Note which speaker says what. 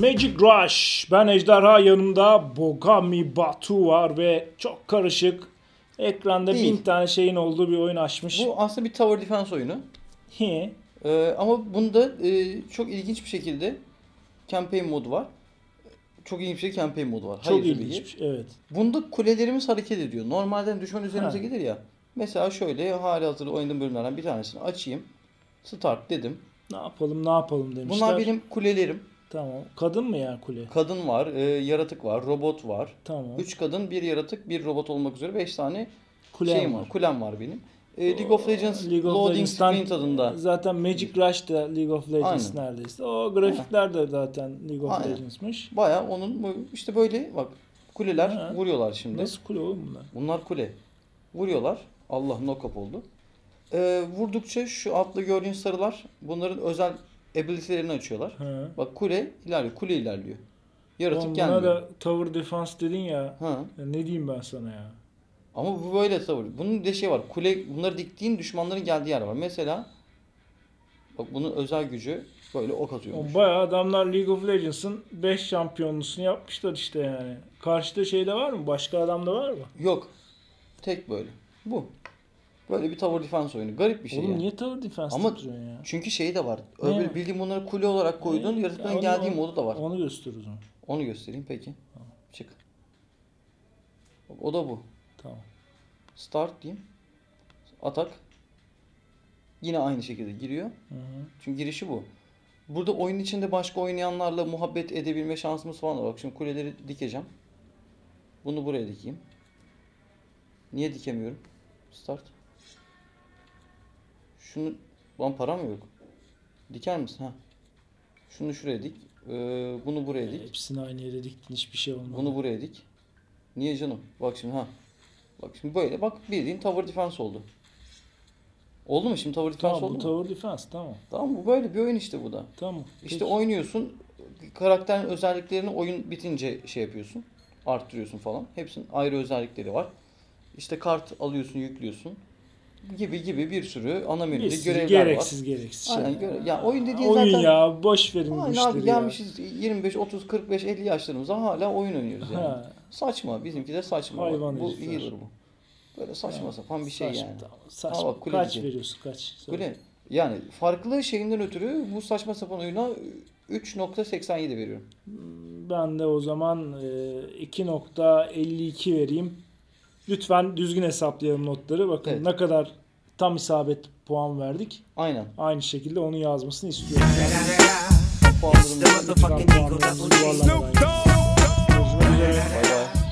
Speaker 1: Magic Rush. Ben Ejderha yanımda Bogami Batu var ve çok karışık. Ekranda
Speaker 2: Değil.
Speaker 1: bin tane şeyin olduğu bir oyun açmış.
Speaker 2: Bu aslında bir tower defense oyunu.
Speaker 1: He.
Speaker 2: Ee, ama bunda e, çok ilginç bir şekilde campaign modu var. Çok ilginç bir şekilde campaign modu var.
Speaker 1: Çok
Speaker 2: Hayır
Speaker 1: ilginç. bir şey, Evet.
Speaker 2: Bunda kulelerimiz hareket ediyor. Normalde düşman üzerimize
Speaker 1: Ha.
Speaker 2: gelir ya. Mesela şöyle hali hazırda oynadığım bölümlerden bir tanesini açayım. Start dedim.
Speaker 1: Ne yapalım ne yapalım demişler.
Speaker 2: Bunlar benim kulelerim.
Speaker 1: Tamam. Kadın mı yani kule?
Speaker 2: Kadın var, e, yaratık var, robot var.
Speaker 1: Tamam.
Speaker 2: 3 kadın, bir yaratık, bir robot olmak üzere 5 tane
Speaker 1: Kulem
Speaker 2: şeyim var. Kulem var benim. E, League of Legends
Speaker 1: League of
Speaker 2: Loading
Speaker 1: Legends'tan-
Speaker 2: Screen tadında.
Speaker 1: Zaten Magic Rush da League of Legends
Speaker 2: Aynen.
Speaker 1: neredeyse. O grafikler de zaten League of
Speaker 2: Aynen.
Speaker 1: Legends'mış.
Speaker 2: Baya onun işte böyle bak kuleler
Speaker 1: Ha.
Speaker 2: vuruyorlar şimdi.
Speaker 1: Nasıl kule oğlum bunlar?
Speaker 2: Bunlar kule. Vuruyorlar. Allah knock-up oldu. Ee, vurdukça şu altta gördüğün sarılar bunların özel ability'lerini açıyorlar.
Speaker 1: Ha.
Speaker 2: Bak kule ilerliyor. Kule ilerliyor. Yaratık
Speaker 1: Oğlum buna
Speaker 2: gelmiyor.
Speaker 1: da Tower Defense dedin ya.
Speaker 2: Ha.
Speaker 1: ya. Ne diyeyim ben sana ya?
Speaker 2: Ama bu böyle tavır. Bunun bir de şey var. Kule bunları diktiğin düşmanların geldiği yer var. Mesela bak bunun özel gücü böyle ok atıyormuş.
Speaker 1: Bayağı adamlar League of Legends'ın 5 şampiyonlusunu yapmışlar işte yani. Karşıda şey de var mı? Başka adam da var mı?
Speaker 2: Yok. Tek böyle. Bu. Böyle bir tower defense oyunu. Garip bir şey
Speaker 1: Oğlum
Speaker 2: yani.
Speaker 1: niye Tower Defense
Speaker 2: Ama-
Speaker 1: ya?
Speaker 2: Çünkü şey de var.
Speaker 1: Ne?
Speaker 2: Öyle bildiğin bunları kule olarak koyduğun yaratıkların
Speaker 1: Ya onu-
Speaker 2: geldiği
Speaker 1: onu-
Speaker 2: modu da var.
Speaker 1: Onu göster o zaman.
Speaker 2: Onu göstereyim peki. Çık. Bak, o da bu.
Speaker 1: Tamam.
Speaker 2: Start diyeyim. Atak. Yine aynı şekilde giriyor.
Speaker 1: Hı hı.
Speaker 2: Çünkü girişi bu. Burada oyun içinde başka oynayanlarla muhabbet edebilme şansımız falan var. Bak şimdi kuleleri dikeceğim. Bunu buraya dikeyim. Niye dikemiyorum? Start. Şunu... Lan param mı yok? Diker misin? Ha. Şunu şuraya dik. Ee, bunu buraya dik.
Speaker 1: Hepsini aynı yere diktin hiçbir şey olmadı.
Speaker 2: Bunu buraya dik. Niye canım? Bak şimdi ha. Bak şimdi böyle bak bildiğin tower defense oldu. Oldu mu şimdi tower defense
Speaker 1: Tamam
Speaker 2: oldu mu?
Speaker 1: Tower Defense tamam.
Speaker 2: Tamam bu böyle bir oyun işte bu da.
Speaker 1: Tamam.
Speaker 2: İşte
Speaker 1: Peki.
Speaker 2: oynuyorsun. Karakterin özelliklerini oyun bitince şey yapıyorsun. Arttırıyorsun falan. Hepsinin ayrı özellikleri var. İşte kart alıyorsun, yüklüyorsun. Gibi gibi bir sürü ana menüde
Speaker 1: Gereksiz,
Speaker 2: görevler
Speaker 1: gereksiz
Speaker 2: var.
Speaker 1: gereksiz.
Speaker 2: Aynen
Speaker 1: şey.
Speaker 2: göre. Ya oyun dediğin
Speaker 1: Oyun
Speaker 2: zaten
Speaker 1: ya boş verin
Speaker 2: Aynen abi
Speaker 1: ya.
Speaker 2: gelmişiz 25, 30, 45, 50 yaşlarımıza hala oyun oynuyoruz yani.
Speaker 1: Ha.
Speaker 2: Saçma. Bizimki de saçma.
Speaker 1: Hayvan
Speaker 2: bu iyidir bu. Böyle saçma sapan bir şey
Speaker 1: Saçma,
Speaker 2: yani.
Speaker 1: saçma.
Speaker 2: Ha bak, kule
Speaker 1: kaç
Speaker 2: diyeceğim.
Speaker 1: veriyorsun kaç? Söyle.
Speaker 2: Böyle yani farklı şeyinden ötürü bu saçma sapan oyuna 3.87 veriyorum.
Speaker 1: Ben de o zaman e, 2.52 vereyim. Lütfen düzgün hesaplayalım notları. Bakın
Speaker 2: evet.
Speaker 1: ne kadar tam isabet puan verdik.
Speaker 2: Aynen.
Speaker 1: Aynı şekilde onu yazmasını istiyorum.
Speaker 2: Puanlarımızı,
Speaker 1: puanlarımızı, puanlarımızı, puanlarımızı, puanlarımızı,